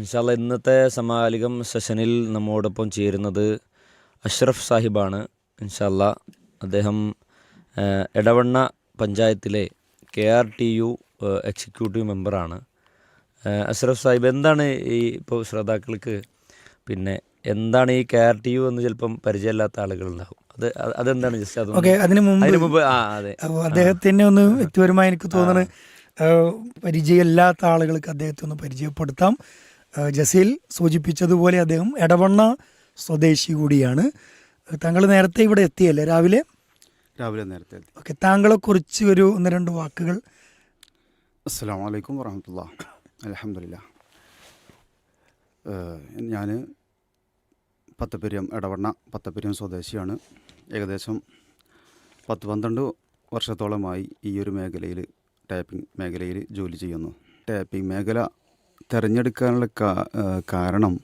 ഇൻഷാല്ല ഇന്നത്തെ സമകാലികം സെഷനിൽ നമ്മോടൊപ്പം ചേരുന്നത് അഷ്റഫ് സാഹിബാണ്. ഇൻഷാല്ല അദ്ദേഹം എടവണ്ണ പഞ്ചായത്തിലെ K R T U executive മെമ്പറാണ്. അഷ്റഫ് സാഹിബ് എന്താണ് ഈ ഇപ്പോൾ ശ്രോതാക്കൾക്ക് പിന്നെ എന്താണ് ഈ കെ ആർ ടി യു എന്ന് ചിലപ്പം പരിചയമില്ലാത്ത ആളുകളുണ്ടാവും. അത് അത് അതെന്താണ് ജസ്റ്റ് അത് ഓക്കെ അതിന് മുമ്പ് അതിന് മുമ്പ് ആ അതെ. അപ്പോൾ അദ്ദേഹത്തിനെ ഒന്ന് വ്യക്തിപരമായി എനിക്ക് തോന്നുന്നത് പരിചയമില്ലാത്ത ആളുകൾക്ക് അദ്ദേഹത്തെ ഒന്ന് പരിചയപ്പെടുത്താം. ജസീൽ സൂചിപ്പിച്ചതുപോലെ അദ്ദേഹം എടവണ്ണ സ്വദേശി കൂടിയാണ്. താങ്കൾ നേരത്തെ ഇവിടെ എത്തിയല്ലേ? രാവിലെ? രാവിലെ നേരത്തെ എത്തി. ഓക്കെ താങ്കളെ കുറിച്ച് ഒരു ഒന്ന് രണ്ട് വാക്കുകൾ. അസ്സാം വലൈക്കും വറഹമത്തുള്ള അലഹമില്ല ഞാൻ പത്തപ്പെരിയം എടവണ്ണ പത്തപ്പെരിയം സ്വദേശിയാണ്. ഏകദേശം പത്ത് പന്ത്രണ്ട് വർഷത്തോളമായി ഈ ഒരു മേഖലയിൽ ടാപ്പിംഗ് മേഖലയിൽ ജോലി ചെയ്യുന്നു. ടാപ്പിംഗ് മേഖല തിരഞ്ഞെടുക്കാനുള്ള കാരണം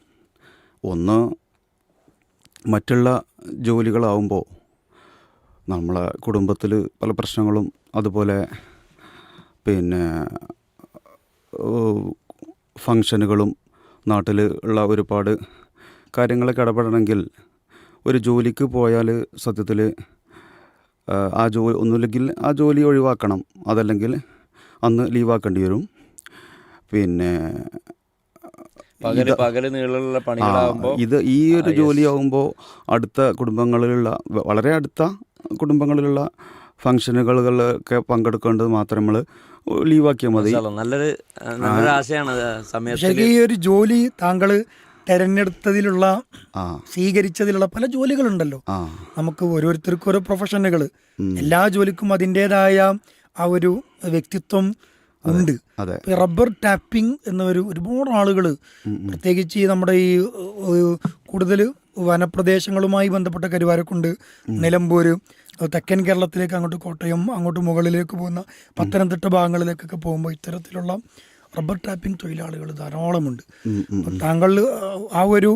ഒന്ന് മറ്റുള്ള ജോലികളാവുമ്പോൾ നമ്മളെ കുടുംബത്തിൽ പല പ്രശ്നങ്ങളും അതുപോലെ പിന്നെ ഫങ്ഷനുകളും നാട്ടിൽ ഉള്ള ഒരുപാട് കാര്യങ്ങളൊക്കെ ഇടപെടണമെങ്കിൽ ഒരു ജോലിക്ക് പോയാൽ സത്യത്തിൽ ആ ജോലി ഒന്നുമില്ലെങ്കിൽ ആ ജോലി ഒഴിവാക്കണം അതല്ലെങ്കിൽ അന്ന് ലീവാക്കേണ്ടി വരും. പിന്നെ ഇത് ഈ ഒരു. ജോലിയാവുമ്പോൾ അടുത്ത കുടുംബങ്ങളിലുള്ള വളരെ അടുത്ത കുടുംബങ്ങളിലുള്ള ഫങ്ഷനുകളൊക്കെ പങ്കെടുക്കേണ്ടത് മാത്രം നമ്മൾ ലീവാക്കിയാൽ മതി. നല്ലൊരു നല്ലൊരു ആശയാണ് ഈ ഒരു ജോലി താങ്കൾ തെരഞ്ഞെടുത്തതിലുള്ള ആ. സ്വീകരിച്ചതിലുള്ള പല ജോലികളുണ്ടല്ലോ. നമുക്ക് ഓരോരുത്തർക്കും ഓരോ പ്രൊഫഷനുകൾ എല്ലാ ജോലിക്കും അതിന്റെതായ ആ ഒരു വ്യക്തിത്വം ഉണ്ട്. റബ്ബർ ടാപ്പിംഗ് എന്ന ഒരു ഒരുപാട് ആളുകൾ. പ്രത്യേകിച്ച് ഈ നമ്മുടെ ഈ കൂടുതൽ വനപ്രദേശങ്ങളുമായി ബന്ധപ്പെട്ട കരുവാരക്കുണ്ട് നിലമ്പൂർ തെക്കൻ കേരളത്തിലേക്ക് അങ്ങോട്ട് കോട്ടയം അങ്ങോട്ട് മുകളിലേക്ക് പോകുന്ന പത്തനംതിട്ട ഭാഗങ്ങളിലേക്കൊക്കെ പോകുമ്പോൾ ഇത്തരത്തിലുള്ള റബ്ബർ ടാപ്പിംഗ് തൊഴിലാളികൾ ധാരാളമുണ്ട്. താങ്കൾ ആ ഒരു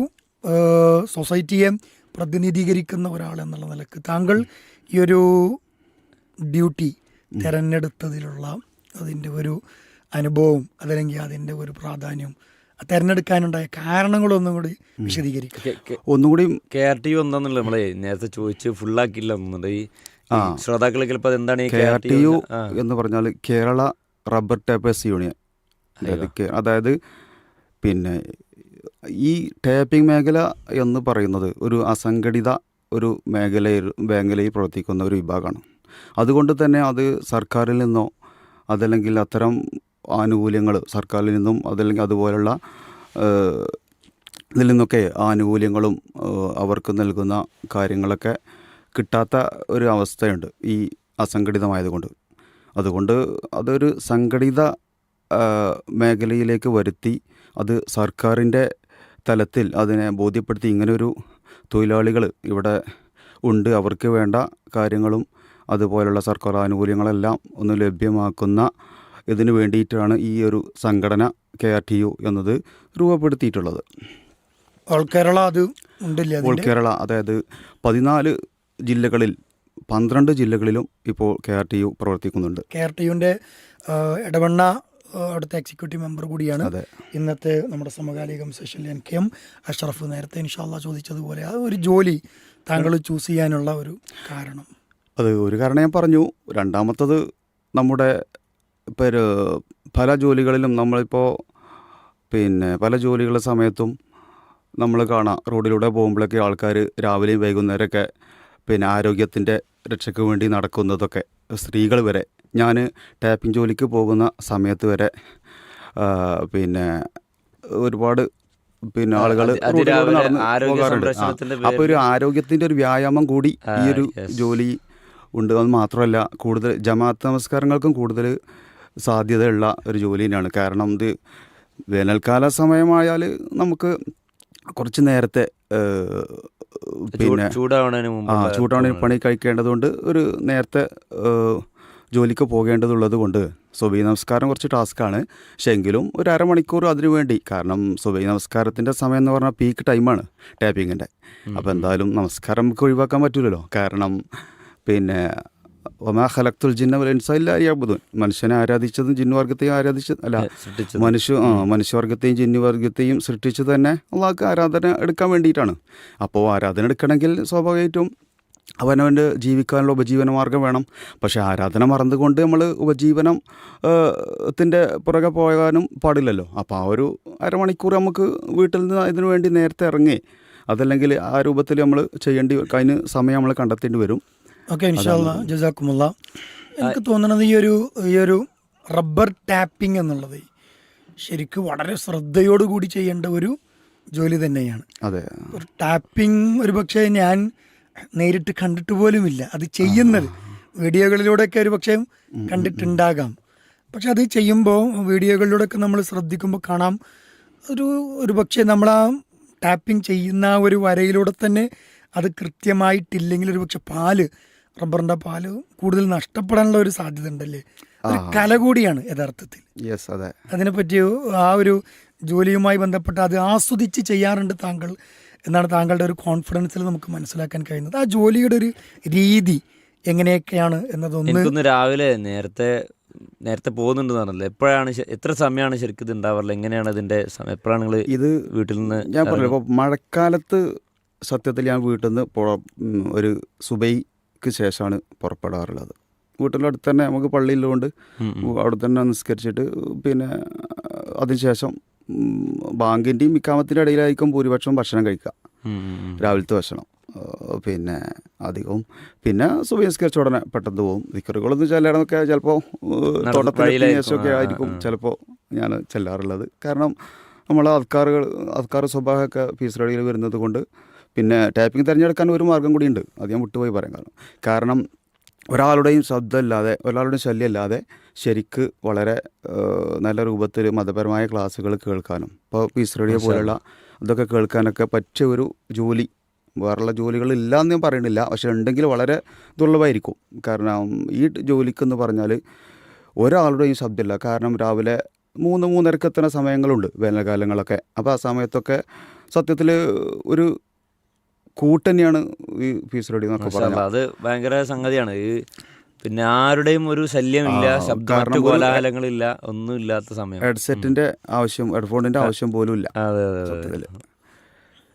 സൊസൈറ്റിയെ പ്രതിനിധീകരിക്കുന്ന ഒരാൾ എന്നുള്ള നിലയ്ക്ക് താങ്കൾ ഈ ഒരു ഡ്യൂട്ടി തിരഞ്ഞെടുത്തതിലുള്ള അതിന്റെ ഒരു അനുഭവം അതല്ലെങ്കിൽ അതിന്റെ ഒരു പ്രാധാന്യവും തെരഞ്ഞെടുക്കാനുണ്ടായ കാരണങ്ങളൊന്നും കൂടി വിശദീകരിക്കുക ഒന്നുകൂടി കെ ആർ ടി യു എന്താന്നുള്ളത് നമ്മളെ നേരത്തെ ചോദിച്ച് ഫുള്ളാക്കില്ല ഈ ശ്രോതാക്കളെ ശ്രോതാക്കൾ ചിലപ്പോൾ എന്താണ് ഈ കെ ആർ ടി യു എന്ന് പറഞ്ഞാൽ കേരള റബ്ബർ ടേപ്പേഴ്സ് യൂണിയൻ. അതായത് പിന്നെ ഈ ടേപ്പിംഗ് മേഖല എന്ന് പറയുന്നത് ഒരു അസംഘടിത ഒരു മേഖലയിൽ മേഖലയിൽ പ്രവർത്തിക്കുന്ന ഒരു വിഭാഗമാണ്. അതുകൊണ്ട് തന്നെ അത് സർക്കാരിൽ നിന്നോ അതല്ലെങ്കിൽ അത്തരം ആനുകൂല്യങ്ങൾ സർക്കാരിൽ നിന്നും അതല്ലെങ്കിൽ അതുപോലുള്ള ഇതിൽ നിന്നൊക്കെ ആനുകൂല്യങ്ങളും അവർക്ക് നൽകുന്ന കാര്യങ്ങളൊക്കെ കിട്ടാത്ത ഒരു അവസ്ഥയുണ്ട് ഈ അസംഘടിതമായതുകൊണ്ട്. അതുകൊണ്ട് അതൊരു സംഘടിത മേഖലയിലേക്ക് വരുത്തി അത് സർക്കാരിന്റെ തലത്തിൽ അതിനെ ബോധ്യപ്പെടുത്തി ഇങ്ങനൊരു തൊഴിലാളികൾ ഇവിടെ ഉണ്ട് അവർക്ക് വേണ്ട കാര്യങ്ങളും അതുപോലുള്ള സർക്കാർ ആനുകൂല്യങ്ങളെല്ലാം ഒന്ന് ലഭ്യമാക്കുന്ന ഇതിന് വേണ്ടിയിട്ടാണ് ഈ ഒരു സംഘടന കെ ആർ ടി യു എന്നത് രൂപപ്പെടുത്തിയിട്ടുള്ളത്. ഓൾ കേരള അത് ഉണ്ടല്ലേ ഓൾ കേരള അതായത് പതിനാല് ജില്ലകളിൽ പന്ത്രണ്ട് ജില്ലകളിലും ഇപ്പോൾ കെ ആർ ടി യു പ്രവർത്തിക്കുന്നുണ്ട്. കെ ആർ ടി യുവിന്റെ ഇടവണ്ണ അവിടുത്തെ എക്സിക്യൂട്ടീവ് മെമ്പർ കൂടിയാണ്. ഇന്നത്തെ നമ്മുടെ സമകാലികം സെഷനിൽ എൻ കെ എം അഷ്റഫ് നേരത്തെ ഇൻഷാല്ല ചോദിച്ചതുപോലെ ആ ഒരു ജോലി താങ്കൾ ചൂസ് ചെയ്യാനുള്ള ഒരു കാരണം. അത് ഒരു കാരണം ഞാൻ പറഞ്ഞു. രണ്ടാമത്തത് നമ്മുടെ പേര് പല ജോലികളിലും നമ്മളിപ്പോൾ പിന്നെ പല ജോലികളുടെ സമയത്തും നമ്മൾ കാണാം റോഡിലൂടെ പോകുമ്പോഴൊക്കെ ആൾക്കാർ രാവിലെയും വൈകുന്നേരമൊക്കെ പിന്നെ ആരോഗ്യത്തിന്റെ രക്ഷയ്ക്ക് വേണ്ടി നടക്കുന്നതൊക്കെ. സ്ത്രീകൾ വരെ. ഞാൻ ടാപ്പിംഗ് ജോലിക്ക് പോകുന്ന സമയത്ത് വരെ പിന്നെ ഒരുപാട് പിന്നെ ആളുകൾ അപ്പോൾ ഒരു ആരോഗ്യത്തിന്റെ ഒരു വ്യായാമം കൂടി ഈ ഒരു ജോലി ഉണ്ട്. അത് മാത്രമല്ല കൂടുതൽ ജമാഅത്ത് നമസ്കാരങ്ങൾക്കും കൂടുതൽ സാധ്യതയുള്ള ഒരു ജോലി തന്നെയാണ്. കാരണം ഇത് വേനൽക്കാല സമയമായാൽ നമുക്ക് കുറച്ച് നേരത്തെ പിന്നെ ചൂടാവണതിന് ആ ചൂടാവണതിന് പണി കഴിക്കേണ്ടതുകൊണ്ട് ഒരു നേരത്തെ ജോലിക്ക് പോകേണ്ടതുള്ളത് കൊണ്ട് സുബൈ നമസ്കാരം കുറച്ച് ടാസ്ക്കാണ്. പക്ഷേ എങ്കിലും ഒരു അരമണിക്കൂർ അതിനു വേണ്ടി. കാരണം സുബൈ നമസ്കാരത്തിന്റെ സമയം എന്ന് പറഞ്ഞാൽ പീക്ക് ടൈമാണ് ടാപ്പിങ്ങിന്റെ അപ്പോൾ എന്തായാലും നമസ്കാരം നമുക്ക് ഒഴിവാക്കാൻ പറ്റില്ലല്ലോ കാരണം പിന്നെ ഒമാ ഖലക്തുൽ ജിന്ന വൽ ഇൻസ ഇല്ലാ മനുഷ്യനെ ആരാധിച്ചതും ജിന്നുവർഗത്തെയും ആരാധിച്ചത് അല്ല മനുഷ്യ മനുഷ്യവർഗത്തെയും ജിന്നുവർഗത്തെയും സൃഷ്ടിച്ചത് തന്നെ അള്ളാഹ്ക്ക് ആരാധന എടുക്കാൻ വേണ്ടിയിട്ടാണ്. അപ്പോൾ ആരാധന എടുക്കണമെങ്കിൽ സ്വാഭാവികമായിട്ടും അവനവന്റെ ജീവിക്കാനുള്ള ഉപജീവന മാർഗം വേണം. പക്ഷേ ആരാധന മറന്നുകൊണ്ട് നമ്മൾ ഉപജീവനം ത്തിന്റെ പുറകെ പോകാനും പാടില്ലല്ലോ. അപ്പോൾ ആ ഒരു അരമണിക്കൂർ നമുക്ക് വീട്ടിൽ നിന്ന് ഇതിനു വേണ്ടി നേരത്തെ ഇറങ്ങി അതല്ലെങ്കിൽ ആ രൂപത്തിൽ നമ്മൾ ചെയ്യേണ്ടി അതിന് സമയം നമ്മൾ കണ്ടെത്തേണ്ടി വരും. ഓക്കെ ഇൻഷാല്ല ജസാക്കുമുള്ള. എനിക്ക് തോന്നുന്നത് ഈ ഒരു ഈ ഒരു റബ്ബർ ടാപ്പിംഗ് എന്നുള്ളത് ശരിക്കും വളരെ ശ്രദ്ധയോടുകൂടി ചെയ്യേണ്ട ഒരു ജോലി തന്നെയാണ്. അതെ. ഒരു ടാപ്പിംഗ് ഒരു പക്ഷേ ഞാൻ നേരിട്ട് കണ്ടിട്ട് പോലുമില്ല. അത് ചെയ്യുന്നത് വീഡിയോകളിലൂടെയൊക്കെ ഒരു പക്ഷേ കണ്ടിട്ടുണ്ടാകാം. പക്ഷെ അത് ചെയ്യുമ്പോൾ വീഡിയോകളിലൂടെയൊക്കെ നമ്മൾ ശ്രദ്ധിക്കുമ്പോൾ കാണാം. ഒരു ഒരു പക്ഷേ നമ്മൾ ആ ടാപ്പിംഗ് ചെയ്യുന്ന ആ ഒരു വരയിലൂടെ തന്നെ അത് കൃത്യമായിട്ടില്ലെങ്കിൽ ഒരു പക്ഷെ പാൽ റബ്ബറിന്റെ പാൽ കൂടുതൽ നഷ്ടപ്പെടാനുള്ള ഒരു സാധ്യത ഉണ്ടല്ലേ ഒരു കല കൂടിയാണ് യഥാർത്ഥത്തിൽ. യെസ് അതെ. അതിനെപ്പറ്റി ആ ഒരു ജോലിയുമായി ബന്ധപ്പെട്ട് അത് ആസ്വദിച്ച് ചെയ്യാറുണ്ട് താങ്കൾ എന്നാണ് താങ്കളുടെ ഒരു കോൺഫിഡൻസിൽ നമുക്ക് മനസ്സിലാക്കാൻ കഴിയുന്നത്. ആ ജോലിയുടെ ഒരു രീതി എങ്ങനെയൊക്കെയാണ് എന്നതൊന്നും രാവിലെ നേരത്തെ നേരത്തെ പോകുന്നുണ്ട് പറഞ്ഞല്ലോ? എപ്പോഴാണ് എത്ര സമയമാണ് ശരിക്കും ഇത് ഉണ്ടാവാറില്ല എങ്ങനെയാണ് ഇതിന്റെ സമയം? എപ്പോഴാണ് നിങ്ങൾ ഇത് വീട്ടിൽ നിന്ന് ഞാൻ പറഞ്ഞു ഇപ്പോൾ മഴക്കാലത്ത് സത്യത്തിൽ ഞാൻ വീട്ടിൽ നിന്ന് ഒരു ഉം, സുബൈക്ക് ശേഷമാണ് പുറപ്പെടാറുള്ളത്. വീട്ടിലടുത്ത് തന്നെ നമുക്ക് പള്ളിയിലുകൊണ്ട്. അവിടെ തന്നെ നിസ്കരിച്ചിട്ട് പിന്നെ അതിനുശേഷം ബാങ്കിന്റെയും ഇക്കാമത്തിന്റെ ഇടയിലായിരിക്കും ഭൂരിപക്ഷം ഭക്ഷണം കഴിക്കുക. രാവിലത്തെ ഭക്ഷണം. പിന്നെ അധികവും. പിന്നെ സുബിസ്കരിച്ച ഉടനെ പെട്ടെന്ന് പോകും വിക്കറുകളൊന്നും ചെല്ലാനൊക്കെ ചിലപ്പോൾ തോട്ടത്തിലേക്ക് ശേഷമൊക്കെ ആയിരിക്കും. ചിലപ്പോൾ ഞാൻ ചെല്ലാറുള്ളത്. കാരണം നമ്മൾ അത്കാറുകൾ അത്കാർ സ്വഭാവമൊക്കെ ഫീസ് റെഡിയിൽ വരുന്നത് കൊണ്ട് പിന്നെ ടൈപ്പിംഗ് തിരഞ്ഞെടുക്കാൻ ഒരു മാർഗം കൂടിയുണ്ട് അത് ഞാൻ വിട്ടുപോയി പറയാൻ കാരണം. കാരണം ഒരാളുടെയും ശബ്ദമില്ലാതെ ഒരാളുടെയും ശല്യമില്ലാതെ ശരിക്ക് വളരെ നല്ല രൂപത്തിൽ മതപരമായ ക്ലാസ്സുകൾ കേൾക്കാനും ഇപ്പോൾ പീസ് റേഡിയോ പോലുള്ള ഇതൊക്കെ കേൾക്കാനൊക്കെ പറ്റിയ ഒരു ജോലി വേറെയുള്ള ജോലികൾ ഇല്ല എന്ന് ഞാൻ പറയുന്നില്ല. പക്ഷെ ഉണ്ടെങ്കിൽ വളരെ ദുർലഭമായിരിക്കും. കാരണം ഈ ജോലിക്കെന്ന് പറഞ്ഞാൽ ഒരാളുടെയും ശബ്ദമില്ല. കാരണം രാവിലെ മൂന്ന് മൂന്നരക്കെത്തുന്ന സമയങ്ങളുണ്ട് വേനൽക്കാലങ്ങളൊക്കെ. അപ്പോൾ ആ സമയത്തൊക്കെ സത്യത്തിൽ ഒരു കൂട്ടന്നെയാണ് ഈ ഫീസ് റെഡി എന്നൊക്കെ അത് ഭയങ്കര സംഗതിയാണ്. ഈ പിന്നെ ആരുടെയും ഒരു ശല്യമില്ല ശബ്ദ കോലാഹലങ്ങളില്ല ഒന്നും ഇല്ലാത്ത സമയം. ഹെഡ്സെറ്റിന്റെ ആവശ്യം ഹെഡ്ഫോണിന്റെ ആവശ്യം പോലും ഇല്ല.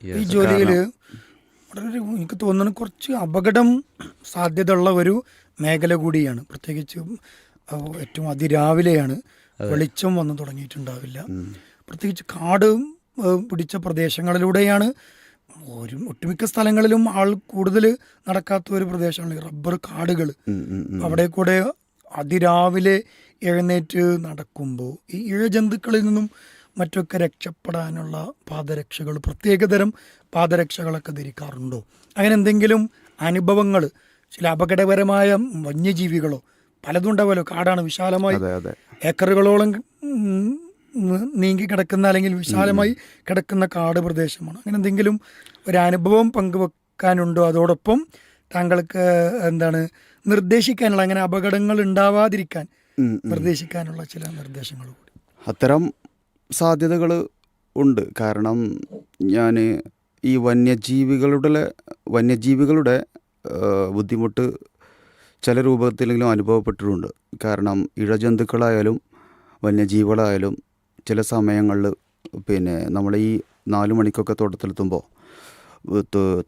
ഈ ഒരു എനിക്ക് തോന്നുന്നു കുറച്ച് അപകടം സാധ്യതയുള്ള ഒരു മേഖല കൂടിയാണ്. പ്രത്യേകിച്ച് ഏറ്റവും അതിരാവിലെയാണ് വെളിച്ചം വന്നു തുടങ്ങിയിട്ടുണ്ടാവില്ല. പ്രത്യേകിച്ച് കാട് പിടിച്ച പ്രദേശങ്ങളിലൂടെയാണ് ഒരു ഒട്ടുമിക്ക സ്ഥലങ്ങളിലും ആൾ കൂടുതൽ നടക്കാത്ത ഒരു പ്രദേശമാണ് റബ്ബർ കാടുകൾ. അവിടെ കൂടെ അതിരാവിലെ എഴുന്നേറ്റ് നടക്കുമ്പോൾ ഈ ഇഴജന്തുക്കളിൽ നിന്നും മറ്റൊക്കെ രക്ഷപ്പെടാനുള്ള പാദരക്ഷകൾ പ്രത്യേകതരം പാദരക്ഷകളൊക്കെ ധരിക്കാറുണ്ടോ? അങ്ങനെ എന്തെങ്കിലും അനുഭവങ്ങൾ ചില അപകടകരമായ വന്യജീവികളോ പലതും ഉണ്ടാവുമല്ലോ. കാടാണ് വിശാലമായി ഏക്കറുകളോളം നീങ്ങി കിടക്കുന്ന അല്ലെങ്കിൽ വിശാലമായി കിടക്കുന്ന കാട് പ്രദേശമാണ്. അങ്ങനെ എന്തെങ്കിലും ഒരു അനുഭവം പങ്കുവെക്കാനുണ്ടോ? അതോടൊപ്പം താങ്കൾക്ക് എന്താണ് നിർദ്ദേശിക്കാനുള്ള അങ്ങനെ അപകടങ്ങൾ ഉണ്ടാവാതിരിക്കാൻ. നിർദ്ദേശിക്കാനുള്ള ചില നിർദ്ദേശങ്ങൾ കൂടി. അത്തരം സാധ്യതകൾ ഉണ്ട്. കാരണം ഞാൻ ഈ വന്യജീവികളുടെ വന്യജീവികളുടെ ബുദ്ധിമുട്ട് ചില രൂപത്തിലെങ്കിലും അനുഭവപ്പെട്ടിട്ടുണ്ട്. കാരണം ഇഴജന്തുക്കളായാലും വന്യജീവികളായാലും ചില സമയങ്ങളിൽ പിന്നെ നമ്മൾ ഈ നാല് മണിക്കൊക്കെ തോട്ടത്തിലെത്തുമ്പോൾ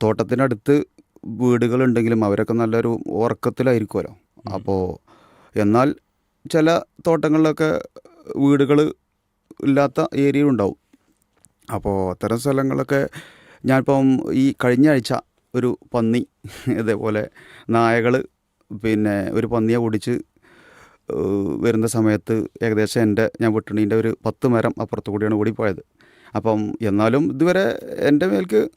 തോട്ടത്തിനടുത്ത് വീടുകളുണ്ടെങ്കിലും അവരൊക്കെ നല്ലൊരു ഉറക്കത്തിലായിരിക്കുമല്ലോ അപ്പോൾ എന്നാൽ ചില തോട്ടങ്ങളിലൊക്കെ വീടുകൾ ഇല്ലാത്ത ഏരിയ ഉണ്ടാവും അപ്പോൾ അത്തരം സ്ഥലങ്ങളൊക്കെ ഞാനിപ്പം ഈ കഴിഞ്ഞ ആഴ്ച ഒരു പന്നി ഇതേപോലെ നായകൾ പിന്നെ ഒരു പന്നിയെ ഓടിച്ച് വരുന്ന സമയത്ത് ഏകദേശം എന്റെ ഞാൻ വെട്ടണീന്റെ ഒരു പത്ത് മരം അപ്പുറത്ത് കൂടിയാണ് ഓടിപ്പോയത്. അപ്പം എന്നാലും ഇതുവരെ എന്റെ മേൽക്ക്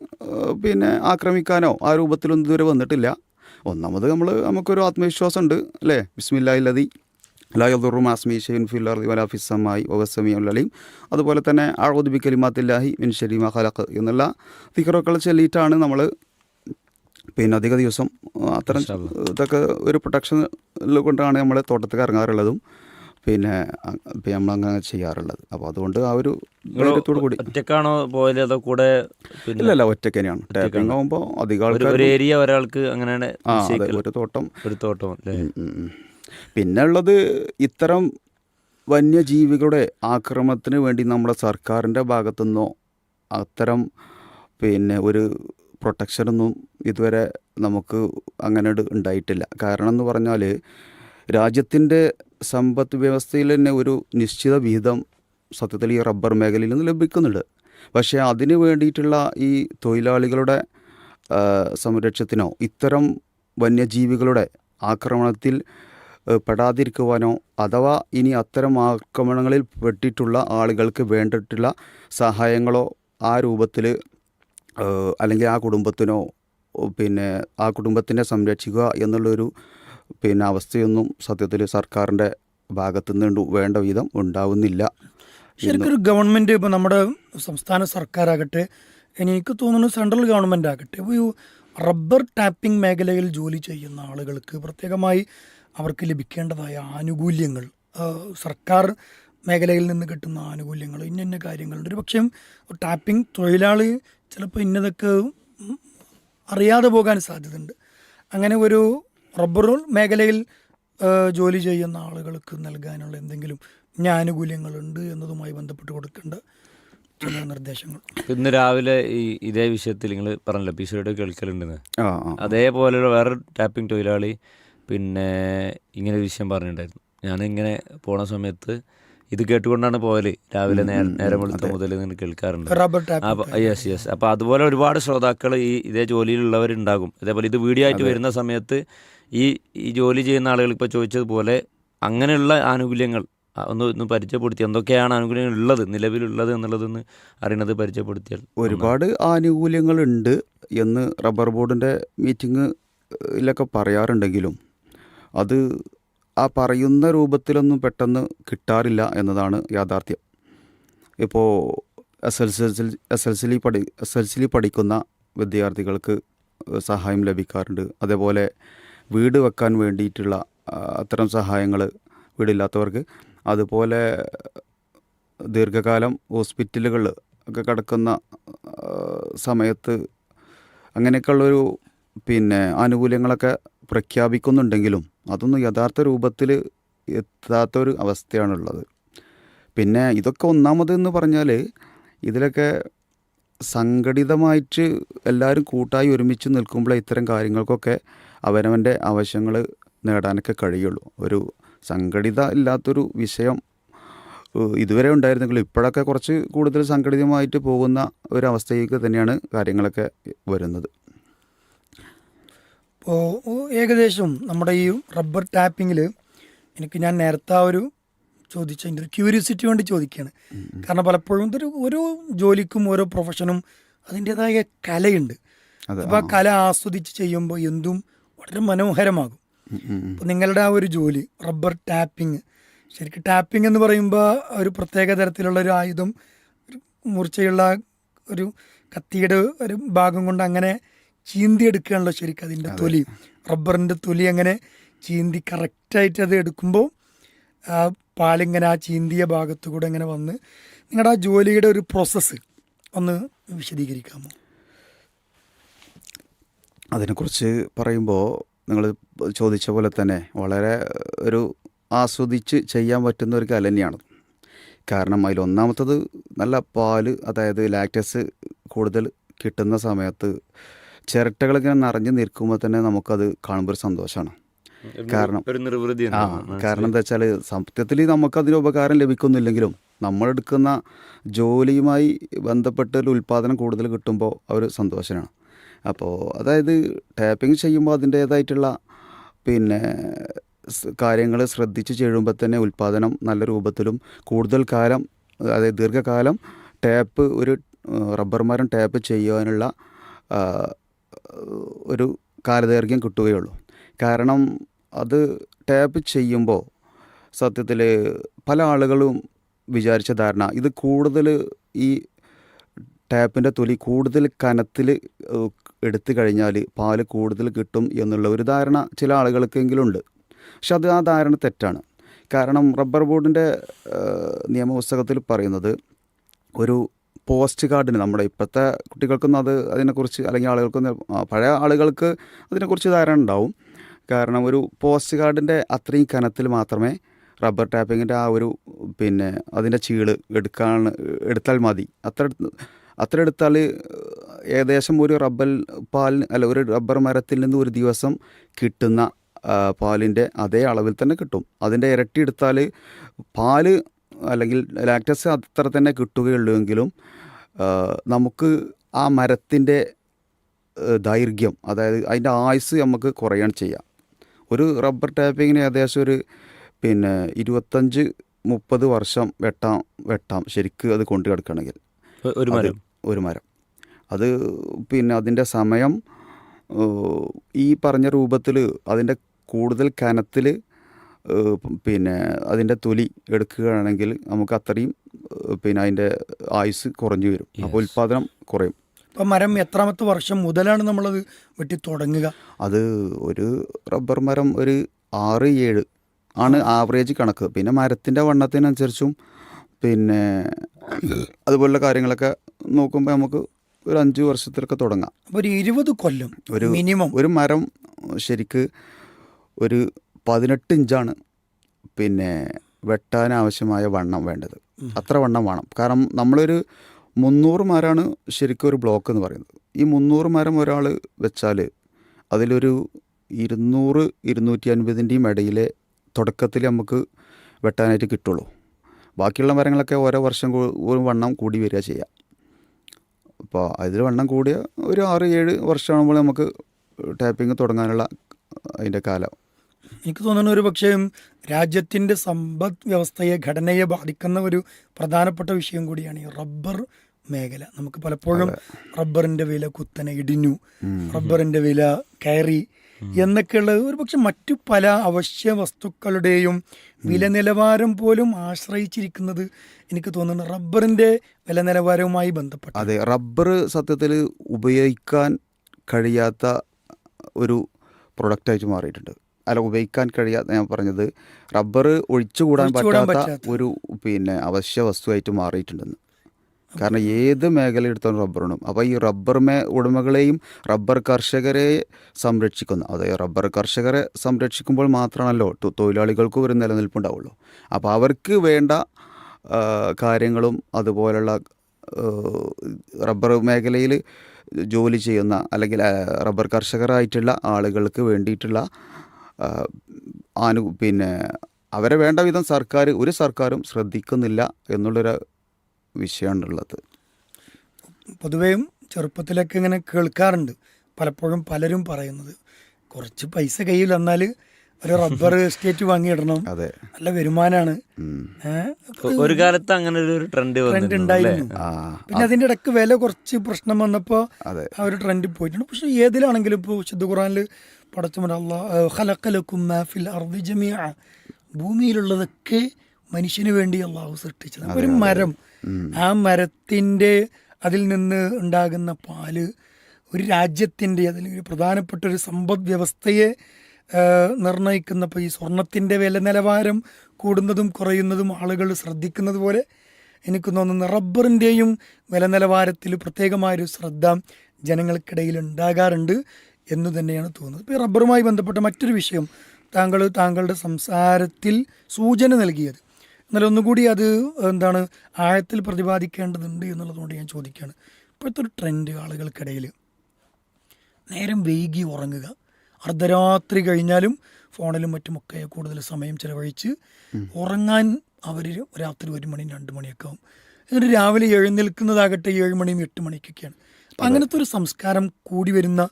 പിന്നെ ആക്രമിക്കാനോ ആ രൂപത്തിലൊന്നും ഇതുവരെ വന്നിട്ടില്ല. ഒന്നാമത് നമ്മൾ നമുക്കൊരു ആത്മവിശ്വാസം ഉണ്ട് അല്ലേ ബിസ്മില്ലാഹില്ലതി ലായുറും ആസ്മി ഷെയ്ൻ വലാഫിസമായി ഒവസമി അലീം. അതുപോലെ തന്നെ ആഴുദ് ബി കലിമാത്തില്ലാഹി മിൻ ഷരീമ ഖലഖ് എന്നുള്ള തിക്കറൊക്കെ ചൊല്ലിയിട്ടാണ് നമ്മൾ പിന്നെ അധിക ദിവസം അത്തരം ഇതൊക്കെ ഒരു പ്രൊട്ടക്ഷൻ കൊണ്ടാണ് നമ്മൾ തോട്ടത്തിൽ ഇറങ്ങാറുള്ളതും പിന്നെ പിന്നെ നമ്മൾ നമ്മളങ്ങനെ ചെയ്യാറുള്ളത്. അപ്പോൾ അതുകൊണ്ട് ആ ഒരു ധൈര്യത്തോടു കൂടി ഒറ്റക്കാണോ പോയത് അതോ കൂടെ ഇല്ലല്ല ഒറ്റയ്ക്ക് തന്നെയാണ് ടാപ്പിംഗ് ആകുമ്പോൾ അധികം ആൾക്കാർ ഏരിയ ഒരാൾക്ക് അങ്ങനെയാണ് ആ അതെ ഒരു തോട്ടം. ഒരു തോട്ടം. പിന്നെ ഉള്ളത് ഇത്തരം വന്യജീവികളുടെ ആക്രമണത്തിന് വേണ്ടി നമ്മുടെ സർക്കാരിന്റെ ഭാഗത്തുനിന്നോ അത്തരം പിന്നെ ഒരു പ്രൊട്ടക്ഷനൊന്നും ഇതുവരെ നമുക്ക് അങ്ങനെ ഉണ്ടായിട്ടില്ല. കാരണം എന്ന് പറഞ്ഞാൽ രാജ്യത്തിന്റെ സമ്പദ് വ്യവസ്ഥയിൽ തന്നെ ഒരു നിശ്ചിത വിഹിതം സത്യത്തിൽ ഈ റബ്ബർ മേഖലയിൽ നിന്ന് ലഭിക്കുന്നുണ്ട്. പക്ഷേ അതിന് വേണ്ടിയിട്ടുള്ള ഈ തൊഴിലാളികളുടെ സംരക്ഷത്തിനോ ഇത്തരം വന്യജീവികളുടെ ആക്രമണത്തിൽ പെടാതിരിക്കുവാനോ അഥവാ ഇനി അത്തരം ആക്രമണങ്ങളിൽ പെട്ടിട്ടുള്ള ആളുകൾക്ക് വേണ്ടിയിട്ടുള്ള സഹായങ്ങളോ ആ രൂപത്തിൽ അല്ലെങ്കിൽ ആ കുടുംബത്തിനോ പിന്നെ ആ കുടുംബത്തിനെ സംരക്ഷിക്കുക എന്നുള്ളൊരു പിന്നെ അവസ്ഥയൊന്നും സത്യത്തിൽ സർക്കാരിന്റെ ഭാഗത്തു നിന്ന് വേണ്ട വിധം ഉണ്ടാവുന്നില്ല. ശരിക്കൊരു ഗവൺമെന്റ് ഇപ്പോൾ നമ്മുടെ സംസ്ഥാന സർക്കാരാകട്ടെ എനിക്ക് തോന്നുന്നു സെൻട്രൽ ഗവൺമെന്റ് ആകട്ടെ ഇപ്പോൾ ഈ റബ്ബർ ടാപ്പിംഗ് മേഖലയിൽ ജോലി ചെയ്യുന്ന ആളുകൾക്ക് പ്രത്യേകമായി അവർക്ക് ലഭിക്കേണ്ടതായ ആനുകൂല്യങ്ങൾ സർക്കാർ മേഖലയിൽ നിന്ന് കിട്ടുന്ന ആനുകൂല്യങ്ങൾ ഇന്ന ഇന്ന കാര്യങ്ങളുണ്ട്. ഒരു പക്ഷേ ടാപ്പിംഗ് തൊഴിലാളി ചിലപ്പോൾ ഇന്നതൊക്കെ അറിയാതെ പോകാൻ സാധ്യതയുണ്ട്. അങ്ങനെ ഒരു റബ്ബർ മേഖലയിൽ ജോലി ചെയ്യുന്ന ആളുകൾക്ക് നൽകാനുള്ള എന്തെങ്കിലും ജ്ഞാനുകൂല്യങ്ങളുണ്ട് ആനുകൂല്യങ്ങളുണ്ട് എന്നതുമായി ബന്ധപ്പെട്ട് കൊടുക്കേണ്ട ചില നിർദ്ദേശങ്ങൾ. ഇന്ന് രാവിലെ ഈ ഇതേ വിഷയത്തിൽ നിങ്ങൾ പറഞ്ഞല്ലോ എപ്പിസോഡ് കേൾക്കലുണ്ടെന്ന്? അതേപോലെയുള്ള വേറെ ടാപ്പിംഗ് തൊഴിലാളി പിന്നെ ഇങ്ങനെ ഒരു വിഷയം പറഞ്ഞിട്ടുണ്ടായിരുന്നു ഞാനിങ്ങനെ പോണ സമയത്ത് ഇത് കേട്ടുകൊണ്ടാണ് പോയത് രാവിലെ നേരം നേരം വെളുത്ത മുതൽ നിങ്ങൾ കേൾക്കാറുണ്ട്. യെസ് യെസ് അപ്പോൾ അതുപോലെ ഒരുപാട് ശ്രോതാക്കൾ ഈ ഇതേ ജോലിയിലുള്ളവരുണ്ടാകും. അതേപോലെ ഇത് വീഡിയോ ആയിട്ട് വരുന്ന സമയത്ത് ഈ ഈ ജോലി ചെയ്യുന്ന ആളുകൾ ഇപ്പോൾ ചോദിച്ചതുപോലെ അങ്ങനെയുള്ള ആനുകൂല്യങ്ങൾ ഒന്ന് ഒന്ന് പരിചയപ്പെടുത്തി എന്തൊക്കെയാണ് ആനുകൂല്യങ്ങൾ ഉള്ളത് നിലവിലുള്ളത് എന്നുള്ളതെന്ന് അറിയണത് പരിചയപ്പെടുത്തിയാൽ ഒരുപാട് ആനുകൂല്യങ്ങളുണ്ട് എന്ന് റബ്ബർ ബോർഡിന്റെ മീറ്റിങ്ങിലൊക്കെ പറയാറുണ്ടെങ്കിലും അത് ആ പറയുന്ന രൂപത്തിലൊന്നും പെട്ടെന്ന് കിട്ടാറില്ല എന്നതാണ് യാഥാർത്ഥ്യം. ഇപ്പോൾ S L C S L സിയിൽ പഠി എസ് എൽ സിയിൽ പഠിക്കുന്ന വിദ്യാർത്ഥികൾക്ക് സഹായം ലഭിക്കാറുണ്ട്. അതേപോലെ വീട് വെക്കാൻ വേണ്ടിയിട്ടുള്ള അത്തരം സഹായങ്ങൾ വീടില്ലാത്തവർക്ക്. അതുപോലെ ദീർഘകാലം ഹോസ്പിറ്റലുകളിൽ ഒക്കെ കിടക്കുന്ന സമയത്ത് അങ്ങനെയൊക്കെയുള്ളൊരു പിന്നെ ആനുകൂല്യങ്ങളൊക്കെ പ്രഖ്യാപിക്കുന്നുണ്ടെങ്കിലും അതൊന്നും യഥാർത്ഥ രൂപത്തിൽ എത്താത്തൊരു അവസ്ഥയാണുള്ളത്. പിന്നെ ഇതൊക്കെ ഒന്നാമതെന്ന് പറഞ്ഞാൽ ഇതിലൊക്കെ സംഘടിതമായിട്ട് എല്ലാവരും കൂട്ടായി ഒരുമിച്ച് നിൽക്കുമ്പോഴേ ഇത്തരം കാര്യങ്ങൾക്കൊക്കെ അവനവന്റെ ആവശ്യങ്ങൾ നേടാനൊക്കെ കഴിയുള്ളൂ. ഒരു സംഘടിത ഇല്ലാത്തൊരു വിഷയം ഇതുവരെ ഉണ്ടായിരുന്നെങ്കിലും ഇപ്പോഴൊക്കെ കുറച്ച് കൂടുതൽ സംഘടിതമായിട്ട് പോകുന്ന ഒരവസ്ഥയിലേക്ക് തന്നെയാണ് കാര്യങ്ങളൊക്കെ വരുന്നത്. ഇപ്പോൾ ഏകദേശം നമ്മുടെ ഈ റബ്ബർ ടാപ്പിങ്ങിൽ എനിക്ക് ഞാൻ നേരത്തെ ആ ഒരു ചോദിച്ച എന്റെ ഒരു ക്യൂരിയോസിറ്റി വേണ്ടി ചോദിക്കുകയാണ് കാരണം പലപ്പോഴും ഇതൊരു ഓരോ ജോലിക്കും ഓരോ പ്രൊഫഷനും അതിന്റെതായ കലയുണ്ട്. അപ്പോൾ ആ കല ആസ്വദിച്ച് ചെയ്യുമ്പോൾ എന്തും വളരെ മനോഹരമാകും. അപ്പോൾ നിങ്ങളുടെ ആ ഒരു ജോലി റബ്ബർ ടാപ്പിംഗ് ശരിക്കും ടാപ്പിംഗ് എന്ന് പറയുമ്പോൾ ഒരു പ്രത്യേക തരത്തിലുള്ള ഒരു ആയുധം ഒരു മൂർച്ചയുള്ള ഒരു കത്തിയുടെ ഒരു ഭാഗം കൊണ്ട് അങ്ങനെ ചീന്തി എടുക്കുകയാണല്ലോ ശരിക്കും അതിന്റെ തൊലി. റബ്ബറിന്റെ തൊലി അങ്ങനെ ചീന്തി കറക്റ്റായിട്ട് അത് എടുക്കുമ്പോൾ ആ പാലിങ്ങനെ ആ ചീന്തിയ ഭാഗത്തു കൂടെ ഇങ്ങനെ വന്ന് നിങ്ങളുടെ ആ ജോലിയുടെ ഒരു പ്രോസസ്സ് ഒന്ന് വിശദീകരിക്കാമോ? അതിനെക്കുറിച്ച് പറയുമ്പോൾ നിങ്ങൾ ചോദിച്ച പോലെ തന്നെ വളരെ ഒരു ആസ്വദിച്ച് ചെയ്യാൻ പറ്റുന്ന ഒരു കല തന്നെയാണ്. കാരണം അതിൽ ഒന്നാമത്തത് നല്ല പാൽ അതായത് ലാക്ടസ് കൂടുതൽ കിട്ടുന്ന സമയത്ത് ചിരട്ടകളിങ്ങനെ നിറഞ്ഞു നിൽക്കുമ്പോൾ തന്നെ നമുക്കത് കാണുമ്പോൾ ഒരു സന്തോഷമാണ്. കാരണം- ഒരു നിർവൃതി ആ കാരണം എന്താ വെച്ചാൽ സത്യത്തിൽ നമുക്കതിന് ഉപകാരം ലഭിക്കുന്നില്ലെങ്കിലും നമ്മളെടുക്കുന്ന ജോലിയുമായി ബന്ധപ്പെട്ട ഒരു ഉൽപ്പാദനം കൂടുതൽ കിട്ടുമ്പോൾ അവർ സന്തോഷനാണ് സന്തോഷമാണ്. അപ്പോൾ അതായത് ടാപ്പിംഗ് ചെയ്യുമ്പോൾ അതിന്റേതായിട്ടുള്ള പിന്നെ കാര്യങ്ങൾ ശ്രദ്ധിച്ച് ചെയ്യുമ്പോൾ തന്നെ ഉൽപ്പാദനം നല്ല രൂപത്തിലും കൂടുതൽ കാലം അതായത് ദീർഘകാലം ടാപ്പ് ഒരു റബ്ബർ മരം ടാപ്പ് ചെയ്യാനുള്ള ഒരു കാലദൈർഘ്യം കിട്ടുകയുള്ളൂ. കാരണം അത് ടാപ്പ് ചെയ്യുമ്പോൾ സത്യത്തിൽ പല ആളുകളും വിചാരിച്ച ധാരണ ഇത് കൂടുതൽ ഈ ടാപ്പിന്റെ തൊലി കൂടുതൽ കനത്തിൽ എടുത്തു കഴിഞ്ഞാൽ പാൽ കൂടുതൽ കിട്ടും എന്നുള്ള ഒരു ധാരണ ചില ആളുകൾക്കെങ്കിലും ഉണ്ട്. പക്ഷെ അത് ആ ധാരണ തെറ്റാണ്. കാരണം റബ്ബർ ബോർഡിന്റെ നിയമപുസ്തകത്തിൽ പറയുന്നത് ഒരു പോസ്റ്റ് കാർഡിന് നമ്മുടെ ഇപ്പോഴത്തെ കുട്ടികൾക്കൊന്നും അത് അതിനെക്കുറിച്ച് അല്ലെങ്കിൽ ആളുകൾക്കൊന്നും പഴയ ആളുകൾക്ക് അതിനെക്കുറിച്ച് ധാരണ ഉണ്ടാവും. കാരണം ഒരു പോസ്റ്റ് കാർഡിന്റെ അത്രയും കനത്തിൽ മാത്രമേ റബ്ബർ ടാപ്പിങ്ങിന്റെ ആ ഒരു പിന്നെ അതിന്റെ ചീൾ എടുക്കാൻ എടുത്താൽ മതി. അത്ര അത്ര എടുത്താൽ ഏകദേശം ഒരു റബ്ബർ പാൽ അല്ല ഒരു റബ്ബർ മരത്തിൽ നിന്ന് ഒരു ദിവസം കിട്ടുന്ന പാലിന്റെ അതേ അളവിൽ തന്നെ കിട്ടും. അതിന്റെ ഇരട്ടി എടുത്താൽ പാൽ അല്ലെങ്കിൽ ലാക്ടസ് അത്ര തന്നെ കിട്ടുകയുള്ളൂ എങ്കിലും നമുക്ക് ആ മരത്തിന്റെ ദൈർഘ്യം അതായത് അതിന്റെ ആയുസ് നമുക്ക് കുറയാണ് ചെയ്യാം. ഒരു റബ്ബർ ടാപ്പിങ്ങിന് ഏകദേശം ഒരു പിന്നെ ഇരുപത്തഞ്ച് മുപ്പത് വർഷം വെട്ടാം വെട്ടാം ശരിക്ക് അത് കൊണ്ടു കിടക്കണമെങ്കിൽ ഒരു മരം. ഒരു മരം. അത് പിന്നെ അതിന്റെ സമയം ഈ പറഞ്ഞ രൂപത്തിൽ അതിന്റെ കൂടുതൽ കനത്തിൽ പിന്നെ അതിന്റെ തൊലി എടുക്കുകയാണെങ്കിൽ നമുക്ക് അത്രയും പിന്നെ അതിന്റെ ആയുസ് കുറഞ്ഞു വരും. അപ്പോൾ ഉൽപ്പാദനം കുറയും. ഇപ്പം മരം എത്രാമത്തെ വർഷം മുതലാണ് നമ്മളത് വെട്ടി തുടങ്ങുക? അത് ഒരു റബ്ബർ മരം ഒരു ആറ് ഏഴ് ആണ് ആവറേജ് കണക്ക്. പിന്നെ മരത്തിന്റെ വണ്ണത്തിനനുസരിച്ചും പിന്നെ അതുപോലുള്ള കാര്യങ്ങളൊക്കെ നോക്കുമ്പോൾ നമുക്ക് ഒരു അഞ്ച് വർഷത്തിലൊക്കെ തുടങ്ങാം. അപ്പോൾ ഒരു ഇരുപത് കൊല്ലം ഒരു മിനിമം. ഒരു മരം ശരിക്ക് ഒരു പതിനെട്ട് ഇഞ്ചാണ് പിന്നെ വെട്ടാൻ ആവശ്യമായ വണ്ണം വേണ്ടത്. അത്ര വണ്ണം വേണം. കാരണം നമ്മളൊരു മുന്നൂറ് മരമാണ് ശരിക്കും ഒരു ബ്ലോക്ക് എന്ന് പറയുന്നത്. ഈ മുന്നൂറ് മരം ഒരാൾ വെച്ചാൽ അതിലൊരു ഇരുന്നൂറ് ഇരുന്നൂറ്റി അൻപതിന്റെയും ഇടയിലെ തുടക്കത്തിൽ നമുക്ക് വെട്ടാനായിട്ട് കിട്ടുള്ളൂ. ബാക്കിയുള്ള മരങ്ങളൊക്കെ ഓരോ വർഷം ഒരു വണ്ണം കൂടി വരിക ചെയ്യാം. അപ്പോൾ അതിൽ വണ്ണം കൂടിയ ഒരു ആറ് ഏഴ് വർഷമാകുമ്പോൾ നമുക്ക് ടാപ്പിംഗ് തുടങ്ങാനുള്ള അതിന്റെ കാലം. എനിക്ക് തോന്നുന്നു ഒരു പക്ഷേ രാജ്യത്തിന്റെ സമ്പദ് വ്യവസ്ഥയെ ഘടനയെ ബാധിക്കുന്ന ഒരു പ്രധാനപ്പെട്ട വിഷയം കൂടിയാണ് ഈ റബ്ബർ മേഖല. നമുക്ക് പലപ്പോഴും റബ്ബറിന്റെ വില കുത്തനെ ഇടിഞ്ഞു റബ്ബറിന്റെ വില കയറി എന്നൊക്കെയുള്ള ഒരു പക്ഷെ മറ്റു പല അവശ്യ വസ്തുക്കളുടെയും വില നിലവാരം പോലും ആശ്രയിച്ചിരിക്കുന്നത് എനിക്ക് തോന്നുന്നു റബ്ബറിന്റെ വില നിലവാരവുമായി ബന്ധപ്പെട്ട്. അതെ റബ്ബർ സത്യത്തിൽ ഉപയോഗിക്കാൻ കഴിയാത്ത ഒരു പ്രൊഡക്റ്റായിട്ട് മാറിയിട്ടുണ്ട്. അല്ല ഉപയോഗിക്കാൻ കഴിയാത്ത ഞാൻ പറഞ്ഞത് റബ്ബർ ഒഴിച്ചുകൂടാൻ പറ്റാത്ത. ഒരു പിന്നെ അവശ്യ വസ്തുവായിട്ട് മാറിയിട്ടുണ്ടെന്ന്. കാരണം ഏത് മേഖല എടുത്താലും റബ്ബറിനും അപ്പോൾ ഈ റബ്ബർ മേ ഉടമകളെയും റബ്ബർ കർഷകരെ സംരക്ഷിക്കുന്നു. അതായത് റബ്ബർ കർഷകരെ സംരക്ഷിക്കുമ്പോൾ മാത്രമാണല്ലോ തൊഴിലാളികൾക്കും ഒരു നിലനിൽപ്പുണ്ടാവുള്ളൂ. അപ്പോൾ അവർക്ക് വേണ്ട കാര്യങ്ങളും അതുപോലുള്ള റബ്ബർ മേഖലയിൽ ജോലി ചെയ്യുന്ന അല്ലെങ്കിൽ റബ്ബർ കർഷകരായിട്ടുള്ള ആളുകൾക്ക് വേണ്ടിയിട്ടുള്ള ആനു പിന്നെ അവരെ വേണ്ട വിധം സർക്കാർ ഒരു സർക്കാരും ശ്രദ്ധിക്കുന്നില്ല എന്നുള്ളൊരു വിഷയമാണുള്ളത്. പൊതുവെയും ചെറുപ്പത്തിലൊക്കെ ഇങ്ങനെ കേൾക്കാറുണ്ട്. പലപ്പോഴും പലരും പറയുന്നത് കുറച്ച് പൈസ കയ്യിൽ വന്നാൽ ഒരു റബ്ബർ എസ്റ്റേറ്റ് വാങ്ങിയിടണം. അതെ. നല്ല വരുമാനമാണ് ഒരു കാലത്ത് അങ്ങനെ ഒരു ട്രെൻഡ് ട്രെൻഡ് വന്നിട്ടുണ്ട് അല്ലേ? ഉണ്ടായിരുന്നു. പിന്നെ അതിന്റെ ഇടയ്ക്ക് വില കുറച്ച് പ്രശ്നം വന്നപ്പോ അതെ. ആ ഒരു ട്രെൻഡ് പോയിട്ടുണ്ട്. പക്ഷെ ഏതിലാണെങ്കിലും ഇപ്പൊ ശുദ്ധ ഖുറാനിൽ മാഫിൽ അർദി ജമിയ ഭൂമിയിലുള്ളതൊക്കെ മനുഷ്യന് വേണ്ടി അള്ളാഹു സൃഷ്ടിച്ചത്. ഒരു മരം. ആ മരത്തിന്റെ അതിൽ നിന്ന് ഉണ്ടാകുന്ന പാൽ ഒരു രാജ്യത്തിന്റെ അതിൽ ഒരു പ്രധാനപ്പെട്ട ഒരു സമ്പദ് വ്യവസ്ഥയെ നിർണയിക്കുന്ന ഇപ്പോൾ ഈ സ്വർണത്തിന്റെ വില നിലവാരം കൂടുന്നതും കുറയുന്നതും ആളുകൾ ശ്രദ്ധിക്കുന്നത് പോലെ എനിക്ക് തോന്നുന്നു റബ്ബറിന്റെയും വില നിലവാരത്തിൽ പ്രത്യേകമായൊരു ശ്രദ്ധ ജനങ്ങൾക്കിടയിൽ ഉണ്ടാകാറുണ്ട്. എന്ന് തന്നെയാണ് തോന്നുന്നത്. ഇപ്പോൾ ഈ റബ്ബറുമായി ബന്ധപ്പെട്ട മറ്റൊരു വിഷയം താങ്കൾ താങ്കളുടെ സംസാരത്തിൽ സൂചന നൽകിയത്. എന്നാൽ ഒന്നുകൂടി അത് എന്താണ് ആഴത്തിൽ പ്രതിപാദിക്കേണ്ടതുണ്ട് എന്നുള്ളതുകൊണ്ട് ഞാൻ ചോദിക്കുകയാണ്. ഇപ്പോഴത്തെ ഒരു ട്രെൻഡ് ആളുകൾക്കിടയിൽ നേരം വൈകി ഉറങ്ങുക. അർദ്ധരാത്രി കഴിഞ്ഞാലും ഫോണിലും മറ്റുമൊക്കെ കൂടുതൽ സമയം ചിലവഴിച്ച് ഉറങ്ങാൻ അവർ രാത്രി ഒരു മണി രണ്ട് മണിയൊക്കെ ആവും. എന്നിട്ട് രാവിലെ എഴുന്നേൽക്കുന്നതാകട്ടെ ഏഴ് മണിയും എട്ട് മണിക്കൊക്കെയാണ്. അപ്പം അങ്ങനത്തെ ഒരു സംസ്കാരം കൂടി വരുന്ന